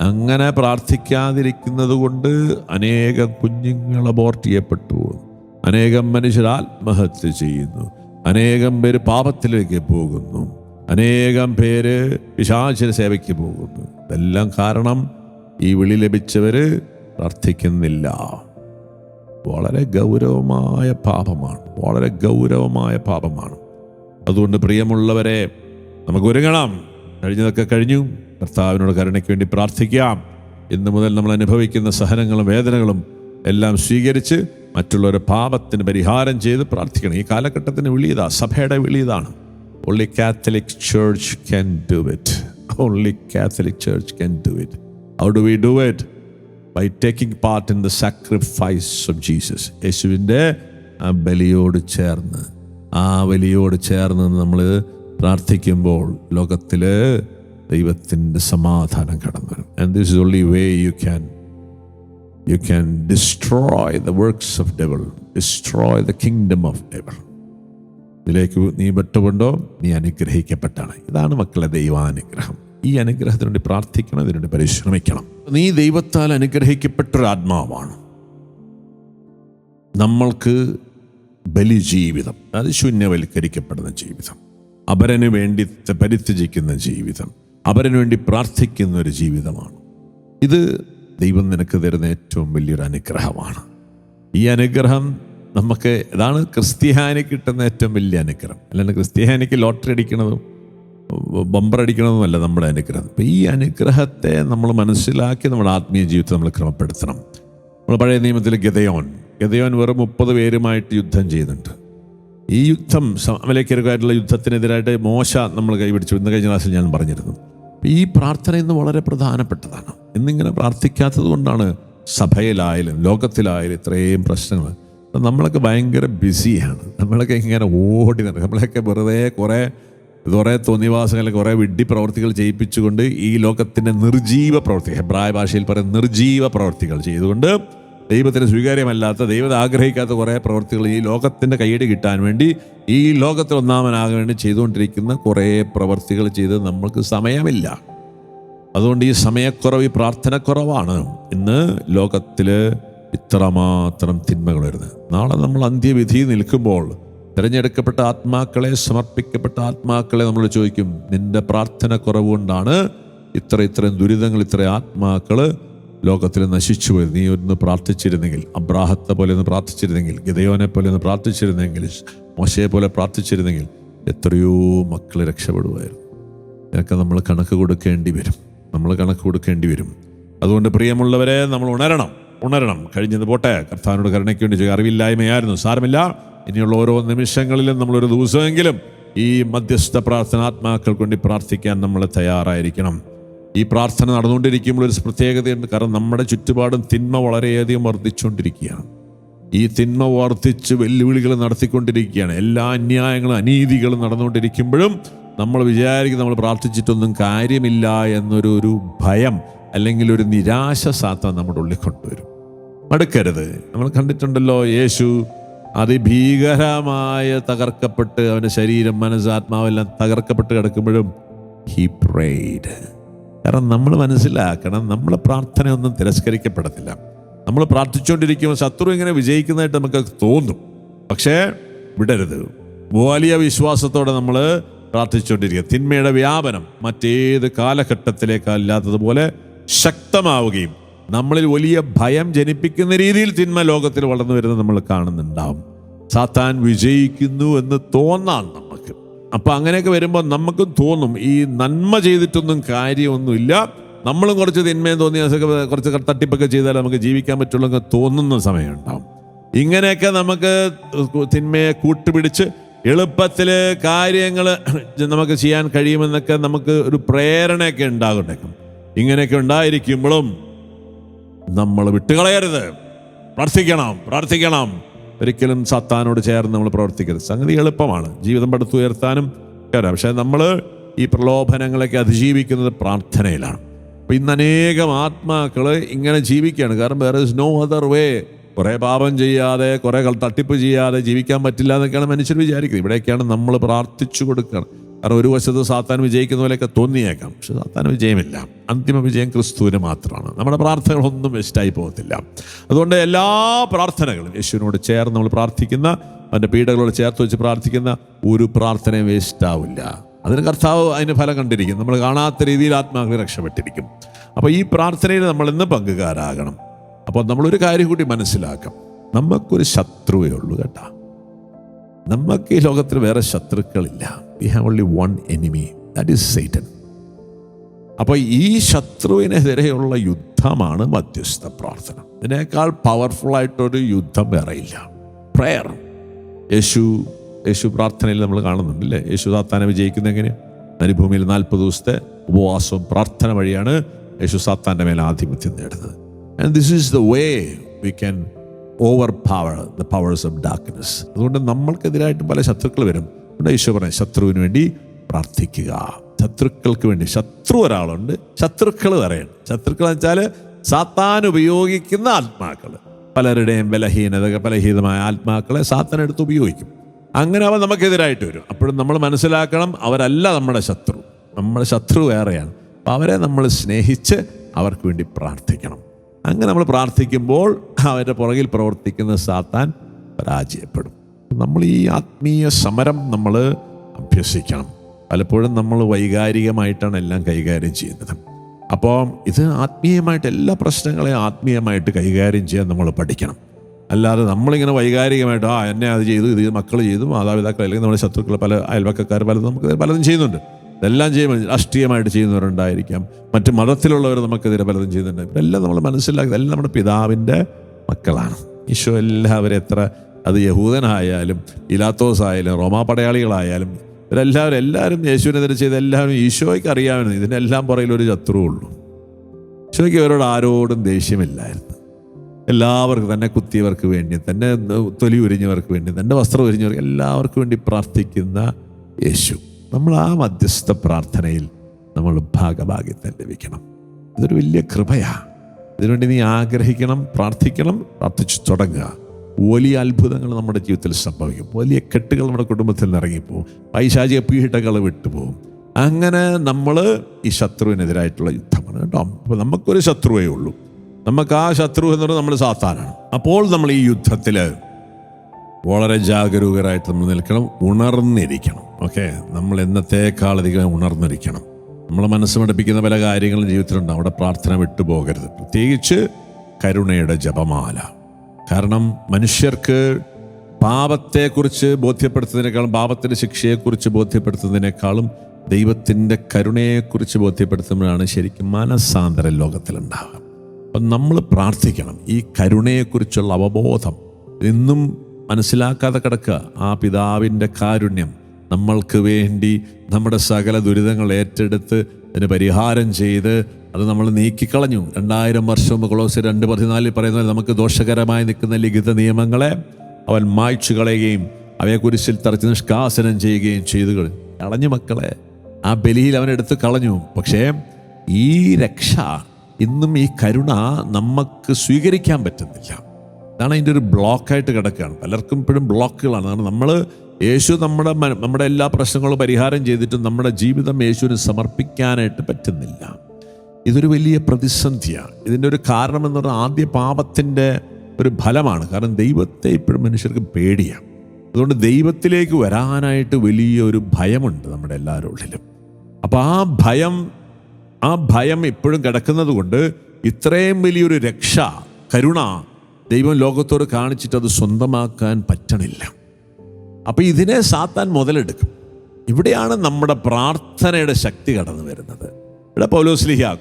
അങ്ങനെ പ്രാർത്ഥിക്കാതിരിക്കുന്നത് കൊണ്ട് അനേകം കുഞ്ഞുങ്ങൾ അബോർട്ട് ചെയ്യപ്പെട്ടു. അനേകം മനുഷ്യർ ആത്മഹത്യ ചെയ്യുന്നു. അനേകം പേര് പാപത്തിലേക്ക് പോകുന്നു. അനേകം പേര് പിശാചിന് സേവയ്ക്ക് പോകുന്നു. ഇതെല്ലാം കാരണം ഈ വിളി ലഭിച്ചവര് പ്രാർത്ഥിക്കുന്നില്ല. വളരെ ഗൗരവമായ പാപമാണ്. വളരെ ഗൗരവമായ പാപമാണ്. അതുകൊണ്ട് പ്രിയമുള്ളവരെ നമുക്ക് ഒരുങ്ങണം. കഴിഞ്ഞതൊക്കെ കഴിഞ്ഞു. കർത്താവിനോട് കരുണയ്ക്ക് വേണ്ടി പ്രാർത്ഥിക്കാം. ഇന്നു മുതൽ നമ്മൾ അനുഭവിക്കുന്ന സഹനങ്ങളും വേദനകളും എല്ലാം സ്വീകരിച്ച് മറ്റുള്ളവരുടെ പാപത്തിന് പരിഹാരം ചെയ്ത് പ്രാർത്ഥിക്കണം. ഈ കാലഘട്ടത്തിന് വിളിയതാ. സഭയുടെ വിളിയതാണ്. Only Catholic church can do it only Catholic church can do it how do we do it by taking part in the sacrifice of Jesus യേശുവിന്റെ ആ ബലിയോട് ചേർന്ന്. ആ ബലിയോട് ചേർന്ന് നമ്മൾ പ്രാർത്ഥിക്കുമ്പോൾ ലോകത്തിൽ ദൈവത്തിന്റെ സമാധാനം കടന്നു വരും. And this is only way you can you can destroy the works of devil, destroy the kingdom of devil ഇതിലേക്ക് നീ പെട്ടുകൊണ്ടോ? നീ അനുഗ്രഹിക്കപ്പെട്ടാണ്. ഇതാണ് മക്കളെ ദൈവാനുഗ്രഹം. ഈ അനുഗ്രഹത്തിന് വേണ്ടി പ്രാർത്ഥിക്കണം ഇതിനുവേണ്ടി പരിശ്രമിക്കണം. നീ ദൈവത്താൽ അനുഗ്രഹിക്കപ്പെട്ടൊരു ആത്മാവാണ് നമ്മൾക്ക് ബലി ജീവിതം അത് ശൂന്യവൽക്കരിക്കപ്പെടുന്ന ജീവിതം അപരന് വേണ്ടി പരിത്യജിക്കുന്ന ജീവിതം അപരന് വേണ്ടി പ്രാർത്ഥിക്കുന്ന ഒരു ജീവിതമാണ്. ഇത് ദൈവം നിനക്ക് തരുന്ന ഏറ്റവും വലിയൊരു അനുഗ്രഹമാണ്. ഈ അനുഗ്രഹം നമുക്ക് ഇതാണ് ക്രിസ്ത്യാനിക്ക് കിട്ടുന്ന ഏറ്റവും വലിയ അനുഗ്രഹം. അല്ലാണ്ട് ക്രിസ്ത്യാനിക്ക് ലോട്ടറി അടിക്കണതും ബമ്പർ അടിക്കണതുമല്ല നമ്മുടെ അനുഗ്രഹം. അപ്പം ഈ അനുഗ്രഹത്തെ നമ്മൾ മനസ്സിലാക്കി നമ്മുടെ ആത്മീയ ജീവിതത്തെ നമ്മൾ ക്രമപ്പെടുത്തണം. നമ്മൾ പഴയ നിയമത്തിൽ ഗതയോൻ ഗതയോൻ വെറും മുപ്പത് പേരുമായിട്ട് യുദ്ധം ചെയ്യുന്നുണ്ട് ഈ യുദ്ധം സമലേക്കരുമായിട്ടുള്ള യുദ്ധത്തിനെതിരായിട്ട് മോശ നമ്മൾ കൈപിടിച്ചു. ഇന്ന് കഴിഞ്ഞ ക്ലാസ്സിൽ ഞാൻ പറഞ്ഞിരുന്നു. ഈ പ്രാർത്ഥന ഇന്ന് വളരെ പ്രധാനപ്പെട്ടതാണ്. ഇന്നിങ്ങനെ പ്രാർത്ഥിക്കാത്തത് കൊണ്ടാണ് സഭയിലായാലും ലോകത്തിലായാലും ഇത്രയും പ്രശ്നങ്ങൾ. നമ്മളൊക്കെ ഭയങ്കര ബിസിയാണ്. നമ്മളൊക്കെ ഇങ്ങനെ ഓടി നടക്കും. നമ്മളൊക്കെ വെറുതെ കുറേ കുറേ തോന്നിവാസങ്ങൾ കുറേ വിഡ്ഢി പ്രവർത്തികൾ ചെയ്യിപ്പിച്ചുകൊണ്ട് ഈ ലോകത്തിന്റെ നിർജീവ പ്രവർത്തി ഹെബ്രായ ഭാഷയിൽ പറയുന്ന നിർജീവ പ്രവർത്തികൾ ചെയ്തുകൊണ്ട് ദൈവത്തിന് സ്വീകാര്യമല്ലാത്ത ദൈവത്തെ ആഗ്രഹിക്കാത്ത കുറേ പ്രവർത്തികൾ ഈ ലോകത്തിന്റെ കൈയടി കിട്ടാൻ വേണ്ടി ഈ ലോകത്തിൽ ഒന്നാമനാകാൻ വേണ്ടി ചെയ്തുകൊണ്ടിരിക്കുന്ന കുറേ പ്രവർത്തികൾ ചെയ്ത് നമ്മൾക്ക് സമയമില്ല. അതുകൊണ്ട് ഈ സമയക്കുറവ് ഈ പ്രാർത്ഥനക്കുറവാണ് ഇന്ന് ലോകത്തിൽ ഇത്രമാത്രം തിന്മകൾ വരുന്നത്. നാളെ നമ്മൾ അന്ത്യവിധി നിൽക്കുമ്പോൾ തിരഞ്ഞെടുക്കപ്പെട്ട ആത്മാക്കളെ സമർപ്പിക്കപ്പെട്ട ആത്മാക്കളെ നമ്മൾ ചോദിക്കും നിന്റെ പ്രാർത്ഥന കുറവ് കൊണ്ടാണ് ഇത്ര ഇത്രയും ദുരിതങ്ങൾ ഇത്ര ആത്മാക്കൾ ലോകത്തിൽ നശിച്ചു പോയത്. നീ ഒന്ന് പ്രാർത്ഥിച്ചിരുന്നെങ്കിൽ അബ്രാഹത്തെ പോലെ ഒന്ന് പ്രാർത്ഥിച്ചിരുന്നെങ്കിൽ ഗതയോനെ പോലെ ഒന്ന് പ്രാർത്ഥിച്ചിരുന്നെങ്കിൽ മോശയെ പോലെ പ്രാർത്ഥിച്ചിരുന്നെങ്കിൽ എത്രയോ മക്കൾ രക്ഷപ്പെടുമായിരുന്നു ഇതൊക്കെ നമ്മൾ കണക്ക് കൊടുക്കേണ്ടി വരും. നമ്മൾ കണക്ക് കൊടുക്കേണ്ടി വരും. അതുകൊണ്ട് പ്രിയമുള്ളവരെ നമ്മൾ ഉണരണം ഉണരണം. കഴിഞ്ഞത് പോട്ടെ. കർത്താവിനോട് കരുണയ്ക്ക് വേണ്ടി ചെയ്യുക. അറിവില്ലായ്മയായിരുന്നു. സാരമില്ല. ഇനിയുള്ള ഓരോ നിമിഷങ്ങളിലും നമ്മളൊരു ദിവസമെങ്കിലും ഈ മധ്യസ്ഥ പ്രാർത്ഥനാത്മാക്കൾക്ക് വേണ്ടി പ്രാർത്ഥിക്കാൻ നമ്മൾ തയ്യാറായിരിക്കണം. ഈ പ്രാർത്ഥന നടന്നുകൊണ്ടിരിക്കുമ്പോൾ ഒരു പ്രത്യേകതയുണ്ട്. കാരണം നമ്മുടെ ചുറ്റുപാടും തിന്മ വളരെയധികം വർദ്ധിച്ചുകൊണ്ടിരിക്കുകയാണ്. ഈ തിന്മ വർദ്ധിച്ച് വെല്ലുവിളികൾ നടത്തിക്കൊണ്ടിരിക്കുകയാണ്. എല്ലാ അന്യായങ്ങളും അനീതികളും നടന്നുകൊണ്ടിരിക്കുമ്പോഴും നമ്മൾ വിചാരിക്കും നമ്മൾ പ്രാർത്ഥിച്ചിട്ടൊന്നും കാര്യമില്ല എന്നൊരു ഒരു ഭയം അല്ലെങ്കിൽ ഒരു നിരാശ സാത്ത നമ്മുടെ ഉള്ളിൽ കൊണ്ടുവരും. മടുക്കരുത്. നമ്മൾ കണ്ടിട്ടുണ്ടല്ലോ യേശു അതിഭീകരമായ തകർക്കപ്പെട്ട് അവന്റെ ശരീരം മനസ്സാത്മാവെല്ലാം തകർക്കപ്പെട്ട് കിടക്കുമ്പോഴും ഹി പ്രേഡ് കാരണം നമ്മൾ മനസ്സിലാക്കണം നമ്മളെ പ്രാർത്ഥനയൊന്നും തിരസ്കരിക്കപ്പെടത്തില്ല. നമ്മൾ പ്രാർത്ഥിച്ചുകൊണ്ടിരിക്കുമ്പോൾ ശത്രു ഇങ്ങനെ വിജയിക്കുന്നതായിട്ട് നമുക്ക് തോന്നും. പക്ഷേ വിടരുത്. വലിയ വിശ്വാസത്തോടെ നമ്മൾ പ്രാർത്ഥിച്ചുകൊണ്ടിരിക്കുക. തിന്മയുടെ വ്യാപനം മറ്റേത് കാലഘട്ടത്തിലേക്കല്ലാത്തതുപോലെ ശക്തമാവുകയും നമ്മളിൽ വലിയ ഭയം ജനിപ്പിക്കുന്ന രീതിയിൽ തിന്മ ലോകത്തിൽ വളർന്നു വരുന്നത് നമ്മൾ കാണുന്നുണ്ടാവും. സാത്താൻ വിജയിക്കുന്നു എന്ന് തോന്നാം നമുക്ക്. അപ്പൊ അങ്ങനെയൊക്കെ വരുമ്പോൾ നമുക്കും തോന്നും ഈ നന്മ ചെയ്തിട്ടൊന്നും കാര്യമൊന്നുമില്ല. നമ്മളും കുറച്ച് തിന്മയും തോന്നി കുറച്ച് തട്ടിപ്പൊക്കെ ചെയ്താൽ നമുക്ക് ജീവിക്കാൻ പറ്റുള്ളൂ തോന്നുന്ന സമയമുണ്ടാവും. ഇങ്ങനെയൊക്കെ നമുക്ക് തിന്മയെ കൂട്ടുപിടിച്ച് എളുപ്പത്തിൽ കാര്യങ്ങൾ നമുക്ക് ചെയ്യാൻ കഴിയുമെന്നൊക്കെ നമുക്ക് ഒരു പ്രേരണയൊക്കെ ഉണ്ടാകുന്നേക്കും ഇങ്ങനെയൊക്കെ ഉണ്ടായിരിക്കുമ്പോഴും നമ്മൾ വിട്ടുകളയരുത്. പ്രാർത്ഥിക്കണം പ്രാർത്ഥിക്കണം. ഒരിക്കലും സത്താനോട് ചേർന്ന് നമ്മൾ പ്രവർത്തിക്കരുത്. സംഗതി എളുപ്പമാണ്. ജീവിതം പടുത്തുയർത്താനും കയറാം പക്ഷേ നമ്മൾ ഈ പ്രലോഭനങ്ങളൊക്കെ അതിജീവിക്കുന്നത് പ്രാർത്ഥനയിലാണ്. അപ്പം ഇന്ന് അനേകം ആത്മാക്കൾ ഇങ്ങനെ ജീവിക്കുകയാണ്. കാരണം where is no other way കുറെ പാപം ചെയ്യാതെ കുറെ തട്ടിപ്പ് ചെയ്യാതെ ജീവിക്കാൻ പറ്റില്ല എന്നൊക്കെയാണ് മനുഷ്യർ വിചാരിക്കുന്നത്. ഇവിടെയൊക്കെയാണ് നമ്മൾ പ്രാർത്ഥിച്ചു കൊടുക്കണം. കാരണം ഒരു വശത്ത് സാത്താൻ വിജയിക്കുന്ന പോലെയൊക്കെ തോന്നിയേക്കാം. പക്ഷെ സാത്താൻ വിജയമില്ല. അന്തിമ വിജയം ക്രിസ്തുവിന് മാത്രമാണ്. നമ്മുടെ പ്രാർത്ഥനകളൊന്നും വെസ്റ്റായി പോകത്തില്ല. അതുകൊണ്ട് എല്ലാ പ്രാർത്ഥനകളും യേശുവിനോട് ചേർന്ന് നമ്മൾ പ്രാർത്ഥിക്കുന്ന അവന്റെ പീഡകളോട് ചേർത്ത് വെച്ച് പ്രാർത്ഥിക്കുന്ന ഒരു പ്രാർത്ഥനയും വേസ്റ്റാവില്ല. അതിന് കർത്താവ് അതിന് ഫലം കണ്ടിരിക്കും. നമ്മൾ കാണാത്ത രീതിയിൽ ആത്മാവിനെ രക്ഷപ്പെട്ടിരിക്കും. അപ്പോൾ ഈ പ്രാർത്ഥനയിൽ നമ്മൾ ഇന്ന് പങ്കുകാരാകണം. അപ്പോൾ നമ്മളൊരു കാര്യം കൂടി മനസ്സിലാക്കാം. നമുക്കൊരു ശത്രുവേ ഉള്ളൂ കേട്ടാ. നമുക്ക് ഈ ലോകത്തിൽ വേറെ ശത്രുക്കളില്ല. We have only one enemy that is Satan അപ്പോൾ ഈ ശത്രുവിനെതിരെയുള്ള യുദ്ധമാണ് മധ്യസ്ഥ പ്രാർത്ഥന. ഇതിനേക്കാൾ പവർഫുൾ ആയിട്ടൊരു യുദ്ധം വേറെയില്ല പ്രയർ യേശു യേശു പ്രാർത്ഥനയിൽ നമ്മൾ കാണുന്നുണ്ടല്ലേ? യേശു സാത്താനെ വിജയിക്കുന്ന എങ്ങനെ മരുഭൂമിയിൽ നാൽപ്പത് ദിവസത്തെ ഉപവാസവും പ്രാർത്ഥന വഴിയാണ് യേശു സാത്താന്റെ മേൽ ആധിപത്യം നേടുന്നത്. And this is the way we can overpower the powers of darkness അതുകൊണ്ട് നമ്മൾക്കെതിരായിട്ട് പല ശത്രുക്കൾ വരും. അതുകൊണ്ട് ഈശോ പറഞ്ഞു ശത്രുവിന് വേണ്ടി പ്രാർത്ഥിക്കുക. ശത്രുക്കൾക്ക് വേണ്ടി ശത്രു ഒരാളുണ്ട്. ശത്രുക്കൾ പറയണം. ശത്രുക്കൾ എന്ന് വെച്ചാൽ സാത്താൻ ഉപയോഗിക്കുന്ന ആത്മാക്കൾ. പലരുടെയും ബലഹീനത ബലഹീനമായ ആത്മാക്കളെ സാത്താൻ എടുത്ത് ഉപയോഗിക്കും. അങ്ങനെ അവ നമുക്കെതിരായിട്ട് വരും. അപ്പോഴും നമ്മൾ മനസ്സിലാക്കണം അവരല്ല നമ്മുടെ ശത്രു. നമ്മുടെ ശത്രു വേറെയാണ്. അപ്പം അവരെ നമ്മൾ സ്നേഹിച്ച് അവർക്ക് വേണ്ടി പ്രാർത്ഥിക്കണം. അങ്ങനെ നമ്മൾ പ്രാർത്ഥിക്കുമ്പോൾ അവരുടെ പുറകിൽ പ്രവർത്തിക്കുന്ന സാത്താൻ പരാജയപ്പെടും. നമ്മൾ ഈ ആത്മീയ സമരം നമ്മൾ അഭ്യസിക്കണം. പലപ്പോഴും നമ്മൾ വൈകാരികമായിട്ടാണ് എല്ലാം കൈകാര്യം ചെയ്യുന്നത്. അപ്പോൾ ഇത് ആത്മീയമായിട്ട് എല്ലാ പ്രശ്നങ്ങളെയും ആത്മീയമായിട്ട് കൈകാര്യം ചെയ്യാൻ നമ്മൾ പഠിക്കണം. അല്ലാതെ നമ്മളിങ്ങനെ വൈകാരികമായിട്ട് ആ എന്നെ അത് ചെയ്തു ഇത് മക്കൾ ചെയ്തു മാതാപിതാക്കൾ അല്ലെങ്കിൽ നമ്മുടെ ശത്രുക്കൾ പല അയൽവക്കക്കാർ പലതും നമുക്ക് പലതും ചെയ്യുന്നുണ്ട്. ഇതെല്ലാം ചെയ്യുമ്പോൾ രാഷ്ട്രീയമായിട്ട് ചെയ്യുന്നവരുണ്ടായിരിക്കാം. മറ്റ് മതത്തിലുള്ളവർ നമുക്കെതിരെ പലതും ചെയ്യുന്നുണ്ട്. ഇതെല്ലാം നമ്മൾ മനസ്സിലാക്കി ഇതെല്ലാം നമ്മുടെ പിതാവിന്റെ മക്കളാണ്. ഈശോ എല്ലാവരും എത്ര അത് യഹൂദനായാലും ഇലാത്തോസ് ആയാലും റോമാ പടയാളികളായാലും ഇവരെല്ലാവരും എല്ലാവരും യേശുവിനെതിരെ ചെയ്ത എല്ലാവരും ഈശോയ്ക്ക് അറിയാമെന്ന്. ഇതിനെല്ലാം പുറകിൽ ഒരു ശത്രുവുള്ളൂ ഈശോയ്ക്ക് ഇവരോട് ആരോടും ദേഷ്യമില്ലായിരുന്നു. എല്ലാവർക്കും തന്നെ കുത്തിയവർക്ക് വേണ്ടി തന്നെ തൊലി ഉരിഞ്ഞവർക്ക് വേണ്ടി തന്റെ വസ്ത്രം ഉരിഞ്ഞവർക്ക് എല്ലാവർക്കും വേണ്ടി പ്രാർത്ഥിക്കുന്ന യേശു. നമ്മൾ ആ മധ്യസ്ഥ പ്രാർത്ഥനയിൽ നമ്മൾ ഭാഗഭാഗ്യത്തെ ലഭിക്കണം. ഇതൊരു വലിയ കൃപയാണ് ഇതിനുവേണ്ടി നീ ആഗ്രഹിക്കണം പ്രാർത്ഥിക്കണം പ്രാർത്ഥിച്ചു തുടങ്ങുക. വലിയ അത്ഭുതങ്ങൾ നമ്മുടെ ജീവിതത്തിൽ സംഭവിക്കും. വലിയ കെട്ടുകൾ നമ്മുടെ കുടുംബത്തിൽ നിന്ന് ഇറങ്ങിപ്പോവും. പൈശാചിക പീഠകൾ വിട്ടുപോകും അങ്ങനെ നമ്മൾ ഈ ശത്രുവിനെതിരായിട്ടുള്ള യുദ്ധമാണ് കേട്ടോ. അപ്പോൾ നമുക്കൊരു ശത്രുവേ ഉള്ളൂ. നമുക്ക് ആ ശത്രു എന്ന് പറഞ്ഞാൽ നമ്മൾ സാത്താനാണ്. അപ്പോൾ നമ്മൾ ഈ യുദ്ധത്തിൽ വളരെ ജാഗരൂകരായിട്ട് നമ്മൾ നിൽക്കണം ഉണർന്നിരിക്കണം. ഓക്കെ നമ്മൾ എന്നത്തേക്കാളധികം ഉണർന്നിരിക്കണം. നമ്മളെ മനസ്സ് മടുപ്പിക്കുന്ന പല കാര്യങ്ങളും ജീവിതത്തിലുണ്ട്. അവിടെ പ്രാർത്ഥന വിട്ടുപോകരുത് പ്രത്യേകിച്ച് കരുണയുടെ ജപമാല. കാരണം മനുഷ്യർക്ക് പാപത്തെക്കുറിച്ച് ബോധ്യപ്പെടുത്തുന്നതിനേക്കാളും പാപത്തിന്റെ ശിക്ഷയെക്കുറിച്ച് ബോധ്യപ്പെടുത്തുന്നതിനേക്കാളും ദൈവത്തിന്റെ കരുണയെക്കുറിച്ച് ബോധ്യപ്പെടുത്തുമ്പോഴാണ് ശരിക്കും മനസ്സാന്തരം ലോകത്തിലുണ്ടാവുക. അപ്പം നമ്മൾ പ്രാർത്ഥിക്കണം. ഈ കരുണയെക്കുറിച്ചുള്ള അവബോധം എന്നും മനസ്സിലാക്കാതെ കിടക്കുക. ആ പിതാവിന്റെ കാരുണ്യം നമ്മൾക്ക് വേണ്ടി നമ്മുടെ സകല ദുരിതങ്ങൾ ഏറ്റെടുത്ത് അതിന് പരിഹാരം ചെയ്ത് അത് നമ്മൾ നീക്കിക്കളഞ്ഞു. രണ്ടായിരം വർഷം ക്ലോസ് രണ്ട് പതിനാലിൽ പറയുന്നത് നമുക്ക് ദോഷകരമായി നിൽക്കുന്ന ലിഖിത നിയമങ്ങളെ അവൻ മായ്ച്ചു കളയുകയും അവയെ കുരിശിൽ തറച്ച് നിഷ്കാസനം ചെയ്യുകയും ചെയ്തു കളഞ്ഞു മക്കളെ ആ ബലിയിൽ അവൻ എടുത്ത് കളഞ്ഞു. പക്ഷേ ഈ രക്ഷ ഇന്നും ഈ കരുണ നമുക്ക് സ്വീകരിക്കാൻ പറ്റുന്നില്ല. അതാണ് അതിന്റെ ഒരു ബ്ലോക്കായിട്ട് കിടക്കുകയാണ്. പലർക്കും ഇപ്പോഴും ബ്ലോക്കുകളാണ്. കാരണം നമ്മൾ യേശു നമ്മുടെ നമ്മുടെ എല്ലാ പ്രശ്നങ്ങളും പരിഹാരം ചെയ്തിട്ടും നമ്മുടെ ജീവിതം യേശുവിന് സമർപ്പിക്കാനായിട്ട് പറ്റുന്നില്ല. ഇതൊരു വലിയ പ്രതിസന്ധിയാണ്. ഇതിന്റെ ഒരു കാരണം എന്ന് പറഞ്ഞാൽ ആദ്യ പാപത്തിന്റെ ഒരു ഫലമാണ്. കാരണം ദൈവത്തെ ഇപ്പോഴും മനുഷ്യർക്ക് പേടിയാണ് അതുകൊണ്ട് ദൈവത്തിലേക്ക് വരാനായിട്ട് വലിയൊരു ഭയമുണ്ട് നമ്മുടെ എല്ലാവരുടെ ഉള്ളിലും. അപ്പോൾ ആ ഭയം ആ ഭയം ഇപ്പോഴും കിടക്കുന്നത് കൊണ്ട് ഇത്രയും വലിയൊരു രക്ഷ കരുണ ദൈവം ലോകത്തോട് കാണിച്ചിട്ട് അത് സ്വന്തമാക്കാൻ പറ്റണില്ല. അപ്പൊ ഇതിനെ സാത്താൻ മുതലെടുക്കും. ഇവിടെയാണ് നമ്മുടെ പ്രാർത്ഥനയുടെ ശക്തി കടന്നു വരുന്നത്. ഇവിടെ പൗലോസ്ലിഹ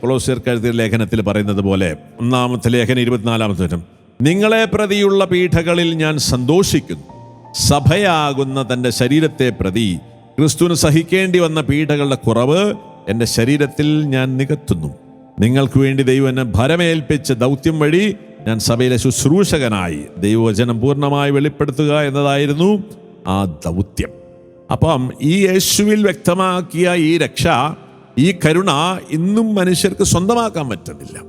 കരുതിയ ലേഖനത്തിൽ പറയുന്നത് പോലെ ഒന്നാമത്തെ ലേഖനം ഇരുപത്തിനാലാമത്തെ വചനം നിങ്ങളെ പ്രതിയുള്ള പീഠകളിൽ ഞാൻ സന്തോഷിക്കുന്നു. സഭയാകുന്ന തന്റെ ശരീരത്തെ പ്രതി ക്രിസ്തുവിന് സഹിക്കേണ്ടി വന്ന പീഠകളുടെ കുറവ് എന്റെ ശരീരത്തിൽ ഞാൻ നികത്തുന്നു. നിങ്ങൾക്ക് വേണ്ടി ദൈവം എന്നെ ഭരമേൽപ്പിച്ച ദൗത്യം വഴി ഞാൻ സഭയിലെ ശുശ്രൂഷകനായി ദൈവവചനം പൂർണമായി വെളിപ്പെടുത്തുക എന്നതായിരുന്നു ആ ദൗത്യം. അപ്പം ഈ യേശുവിൽ വ്യക്തമാക്കിയ ഈ രക്ഷ ഈ കരുണ ഇന്നും മനുഷ്യർക്ക് സ്വന്തമാക്കാൻ പറ്റുന്നില്ല.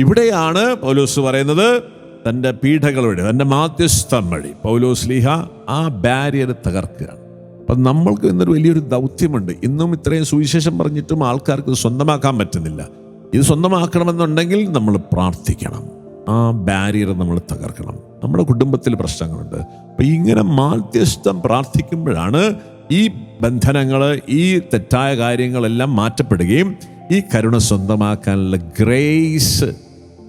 ഇവിടെയാണ് പൗലോസ് പറയുന്നത് തന്റെ പീഠകളുടെ തന്റെ മാധ്യസ്ഥം വഴി. പൗലോസ് ലീഹ ആ ബാരിയർ തകർക്കുകയാണ്. അപ്പം നമ്മൾക്ക് ഇന്നൊരു വലിയൊരു ദൗത്യമുണ്ട്. ഇന്നും ഇത്രയും സുവിശേഷം പറഞ്ഞിട്ടും ആൾക്കാർക്ക് സ്വന്തമാക്കാൻ പറ്റുന്നില്ല. ഇത് സ്വന്തമാക്കണമെന്നുണ്ടെങ്കിൽ നമ്മൾ പ്രാർത്ഥിക്കണം. ആ ബാരിയർ നമ്മൾ തകർക്കണം. നമ്മുടെ കുടുംബത്തിൽ പ്രശ്നങ്ങളുണ്ട്. അപ്പം ഇങ്ങനെ മാധ്യസ്ഥം പ്രാർത്ഥിക്കുമ്പോഴാണ് ഈ ബന്ധനങ്ങൾ ഈ തെറ്റായ കാര്യങ്ങളെല്ലാം മാറ്റപ്പെടുകയും ഈ കരുണ സ്വന്തമാക്കാനുള്ള ഗ്രേസ്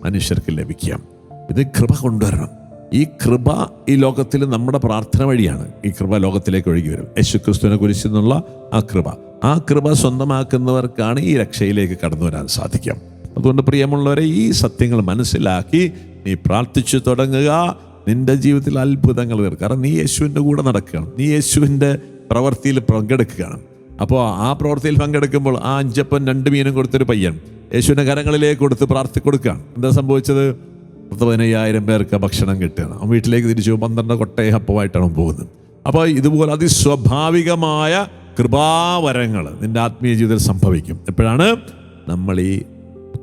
മനുഷ്യർക്ക് ലഭിക്കാം ഇത് കൃപ കൊണ്ടുവരണം. ഈ കൃപ ഈ ലോകത്തിൽ നമ്മുടെ പ്രാർത്ഥന വഴിയാണ്. ഈ കൃപ ലോകത്തിലേക്ക് ഒഴുകി വരും. യേശു ക്രിസ്തുവിനെ കുറിച്ച് ആ കൃപ. ആ കൃപ സ്വന്തമാക്കുന്നവർക്കാണ് ഈ രക്ഷയിലേക്ക് കടന്നു വരാൻ സാധിക്കാം അതുകൊണ്ട് പ്രിയമുള്ളവരെ ഈ സത്യങ്ങൾ മനസ്സിലാക്കി നീ പ്രാർത്ഥിച്ചു തുടങ്ങുക. നിന്റെ ജീവിതത്തിൽ അത്ഭുതങ്ങൾ വരും കാരണം നീ യേശുവിന്റെ കൂടെ നടക്കുകയാണ്. നീ യേശുവിന്റെ പ്രവൃത്തിയിൽ പങ്കെടുക്കുകയാണ്. അപ്പോൾ ആ പ്രവൃത്തിയിൽ പങ്കെടുക്കുമ്പോൾ ആ അഞ്ചപ്പൻ രണ്ട് മീനും കൊടുത്തൊരു പയ്യൻ യേശുവിന്റെ കരങ്ങളിലേക്ക് കൊടുത്ത് പ്രാർത്ഥി കൊടുക്കുകയാണ്. എന്താ സംഭവിച്ചത്? പത്ത് പതിനയ്യായിരം പേർക്ക് ഭക്ഷണം കിട്ടുകയാണ്. അവൻ വീട്ടിലേക്ക് തിരിച്ചു പന്ത്രണ്ട് കൊട്ടയ അപ്പമായിട്ടാണ് പോകുന്നത്. അപ്പോൾ ഇതുപോലെ അതിസ്വാഭാവികമായ കൃപാവരങ്ങൾ നിന്റെ ആത്മീയ ജീവിതത്തിൽ സംഭവിക്കും. എപ്പോഴാണ്? നമ്മൾ ഈ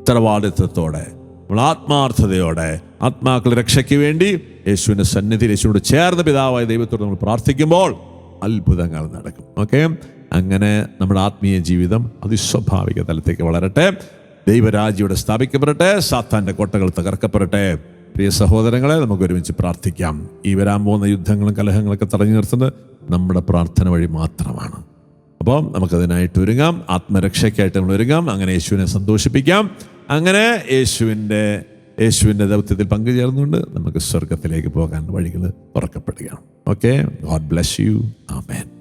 ഉത്തരവാദിത്വത്തോടെ നമ്മൾ ആത്മാർത്ഥതയോടെ ആത്മാക്കളുടെ രക്ഷയ്ക്ക് വേണ്ടി യേശുവിന്റെ സന്നിധി യേശുവിനോട് ചേർന്ന പിതാവായ ദൈവത്തോട് നമ്മൾ പ്രാർത്ഥിക്കുമ്പോൾ അത്ഭുതങ്ങൾ നടക്കും. ഓക്കെ? അങ്ങനെ നമ്മുടെ ആത്മീയ ജീവിതം അതിസ്വാഭാവിക തലത്തേക്ക് വളരട്ടെ. ദൈവരാജ്യയുടെ സ്ഥാപിക്കപ്പെടട്ടെ. സാത്താന്റെ കോട്ടകൾ തകർക്കപ്പെടട്ടെ. പ്രിയ സഹോദരങ്ങളെ നമുക്ക് ഒരുമിച്ച് പ്രാർത്ഥിക്കാം. ഈ വരാൻ പോകുന്ന യുദ്ധങ്ങളും കലഹങ്ങളൊക്കെ തടഞ്ഞു നിർത്തുന്നത് നമ്മുടെ പ്രാർത്ഥന വഴി മാത്രമാണ്. അപ്പം നമുക്കതിനായിട്ട് ഒരുങ്ങാം. ആത്മരക്ഷയ്ക്കായിട്ട് നമ്മൾ ഒരുങ്ങാം. അങ്ങനെ യേശുവിനെ സന്തോഷിപ്പിക്കാം. അങ്ങനെ യേശുവിന്റെ യേശുവിന്റെ ദൗത്യത്തിൽ പങ്കുചേർന്നുകൊണ്ട് നമുക്ക് സ്വർഗത്തിലേക്ക് പോകാൻ വഴികൾ തുറക്കപ്പെടുകയാണ്. Okay God bless you amen